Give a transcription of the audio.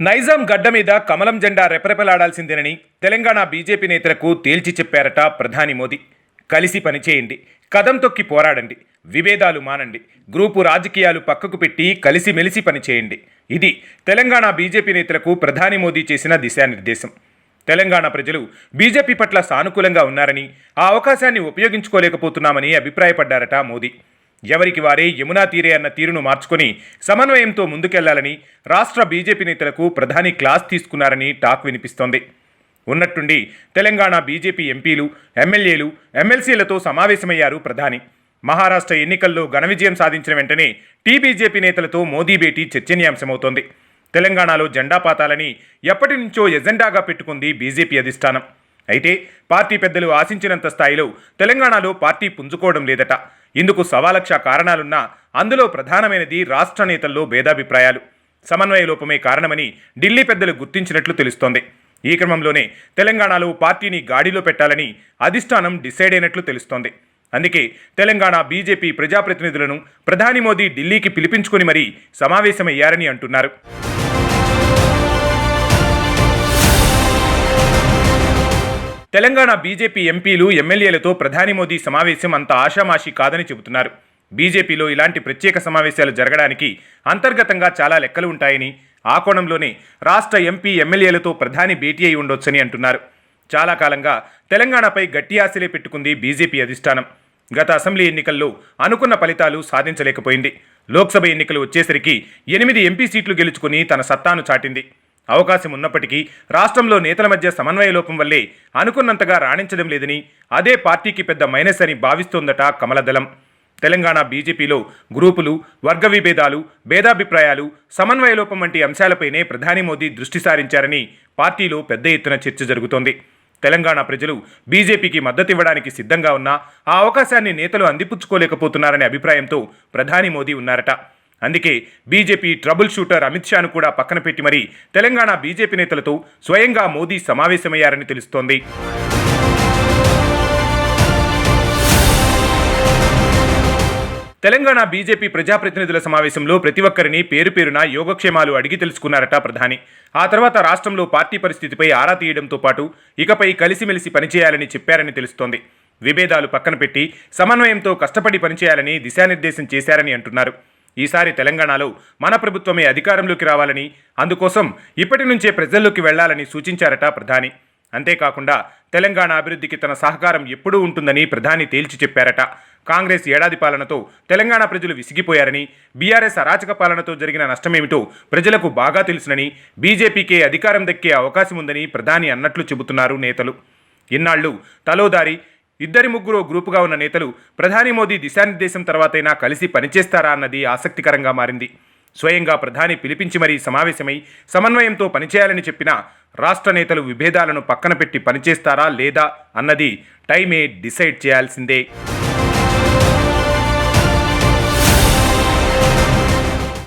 నైజాం గడ్డ మీద కమలం జెండా రెపరెపలాడాల్సిందేనని తెలంగాణ బీజేపీ నేతలకు తేల్చి చెప్పారట ప్రధాని మోదీ. కలిసి పనిచేయండి కదం తొక్కి పోరాడండి విభేదాలు మానండి గ్రూపు రాజకీయాలు పక్కకు పెట్టి కలిసిమెలిసి పనిచేయండి ఇది తెలంగాణ బీజేపీ నేతలకు ప్రధాని మోదీ చేసిన దిశానిర్దేశం. తెలంగాణ ప్రజలు బీజేపీ పట్ల సానుకూలంగా ఉన్నారని ఆ అవకాశాన్ని ఉపయోగించుకోలేకపోతున్నామని అభిప్రాయపడ్డారట మోదీ. ఎవరికి వారే యమునా తీరే అన్న తీరును మార్చుకొని సమన్వయంతో ముందుకెళ్ళాలని రాష్ట్ర బీజేపీ నేతలకు ప్రధాని క్లాస్ తీసుకున్నారని టాక్ వినిపిస్తోంది. ఉన్నట్టుండి తెలంగాణ బీజేపీ ఎంపీలు ఎమ్మెల్యేలు ఎమ్మెల్సీలతో సమావేశమయ్యారు ప్రధాని. మహారాష్ట్ర ఎన్నికల్లో ఘన విజయం సాధించిన వెంటనే టీబీజేపీ నేతలతో మోదీ భేటీ చర్చనీయాంశమవుతోంది. తెలంగాణలో జెండా పాతాలని ఎప్పటి నుంచో ఎజెండాగా పెట్టుకుంది బీజేపీ అధిష్టానం. అయితే పార్టీ పెద్దలు ఆశించినంత స్థాయిలో తెలంగాణలో పార్టీ పుంజుకోవడం లేదట. ఇందుకు సవాలక్ష కారణాలున్నా అందులో ప్రధానమైనది రాష్ట్ర నేతల్లో భేదాభిప్రాయాలు. సమన్వయ లోపమే కారణమని ఢిల్లీ పెద్దలు గుర్తించినట్లు తెలుస్తోంది. ఈ క్రమంలోనే తెలంగాణలో పార్టీని గాడిలో పెట్టాలని అధిష్టానం డిసైడ్ అయినట్లు తెలుస్తోంది. అందుకే తెలంగాణ బీజేపీ ప్రజాప్రతినిధులను ప్రధాని మోదీ ఢిల్లీకి పిలిపించుకుని మరీ సమావేశమయ్యారని అంటున్నారు. తెలంగాణ బీజేపీ ఎంపీలు ఎమ్మెల్యేలతో ప్రధాని మోదీ సమావేశం అంత ఆషామాషి కాదని చెబుతున్నారు. బీజేపీలో ఇలాంటి ప్రత్యేక సమావేశాలు జరగడానికి అంతర్గతంగా చాలా లెక్కలు ఉంటాయని ఆ కోణంలోనే రాష్ట్ర ఎంపీ ఎమ్మెల్యేలతో ప్రధాని భేటీ అయి ఉండొచ్చని అంటున్నారు. చాలా కాలంగా తెలంగాణపై గట్టి ఆశలే పెట్టుకుంది బీజేపీ అధిష్టానం. గత అసెంబ్లీ ఎన్నికల్లో అనుకున్న ఫలితాలు సాధించలేకపోయింది. లోక్సభ ఎన్నికలు వచ్చేసరికి ఎనిమిది ఎంపీ సీట్లు గెలుచుకుని తన సత్తాను చాటింది. అవకాశం ఉన్నప్పటికీ రాష్ట్రంలో నేతల మధ్య సమన్వయ లోపం వల్లే అనుకున్నంతగా రాణించడం లేదని అదే పార్టీకి పెద్ద మైనస్ అని భావిస్తోందట కమలదళం. తెలంగాణ బీజేపీలో గ్రూపులు వర్గ విభేదాలు భేదాభిప్రాయాలు సమన్వయ లోపం వంటి అంశాలపైనే ప్రధాని మోదీ దృష్టి సారించారని పార్టీలో పెద్ద ఎత్తున చర్చ జరుగుతోంది. తెలంగాణ ప్రజలు బీజేపీకి మద్దతివ్వడానికి సిద్ధంగా ఉన్నా ఆ అవకాశాన్ని నేతలు అందిపుచ్చుకోలేకపోతున్నారనే అభిప్రాయంతో ప్రధాని మోదీ ఉన్నారట. అందుకే బీజేపీ ట్రబుల్ షూటర్ అమిత్ షాను కూడా పక్కన పెట్టి మరీ తెలంగాణ బీజేపీ నేతలతో స్వయంగా మోదీ సమావేశమయ్యారని తెలుస్తోంది. తెలంగాణ బీజేపీ ప్రజాప్రతినిధుల సమావేశంలో ప్రతి ఒక్కరిని పేరు పేరున యోగక్షేమాలు అడిగి తెలుసుకున్నారట ప్రధాని. ఆ తర్వాత రాష్ట్రంలో పార్టీ పరిస్థితిపై ఆరా తీయడంతో పాటు ఇకపై కలిసిమెలిసి పనిచేయాలని చెప్పారని తెలుస్తోంది. విభేదాలు పక్కన పెట్టి సమన్వయంతో కష్టపడి పనిచేయాలని దిశానిర్దేశం చేశారని అంటున్నారు. ఈసారి తెలంగాణలో మన ప్రభుత్వమే అధికారంలోకి రావాలని అందుకోసం ఇప్పటి నుంచే ప్రజల్లోకి వెళ్ళాలని సూచించారట ప్రధాని. అంతేకాకుండా తెలంగాణ అభివృద్ధికి తన సహకారం ఎప్పుడూ ఉంటుందని ప్రధాని తేల్చి చెప్పారట. కాంగ్రెస్ ఏడాది పాలనతో తెలంగాణ ప్రజలు విసిగిపోయారని బీఆర్ఎస్ అరాచక పాలనతో జరిగిన నష్టమేమిటో ప్రజలకు బాగా తెలుసునని బీజేపీకే అధికారం దక్కే అవకాశం ఉందని ప్రధాని అన్నట్లు చెబుతున్నారు నేతలు. ఇన్నాళ్ళు తలోదారి ఇద్దరి ముగ్గురు గ్రూపుగా ఉన్న నేతలు ప్రధాని మోదీ దిశానిర్దేశం తర్వాతైనా కలిసి పనిచేస్తారా అన్నది ఆసక్తికరంగా మారింది. స్వయంగా ప్రధాని పిలిపించి మరీ సమావేశమై సమన్వయంతో పనిచేయాలని చెప్పిన రాష్ట్ర నేతలు విభేదాలను పక్కన పెట్టి పనిచేస్తారా లేదా అన్నది టైమే డిసైడ్ చేయాల్సిందే.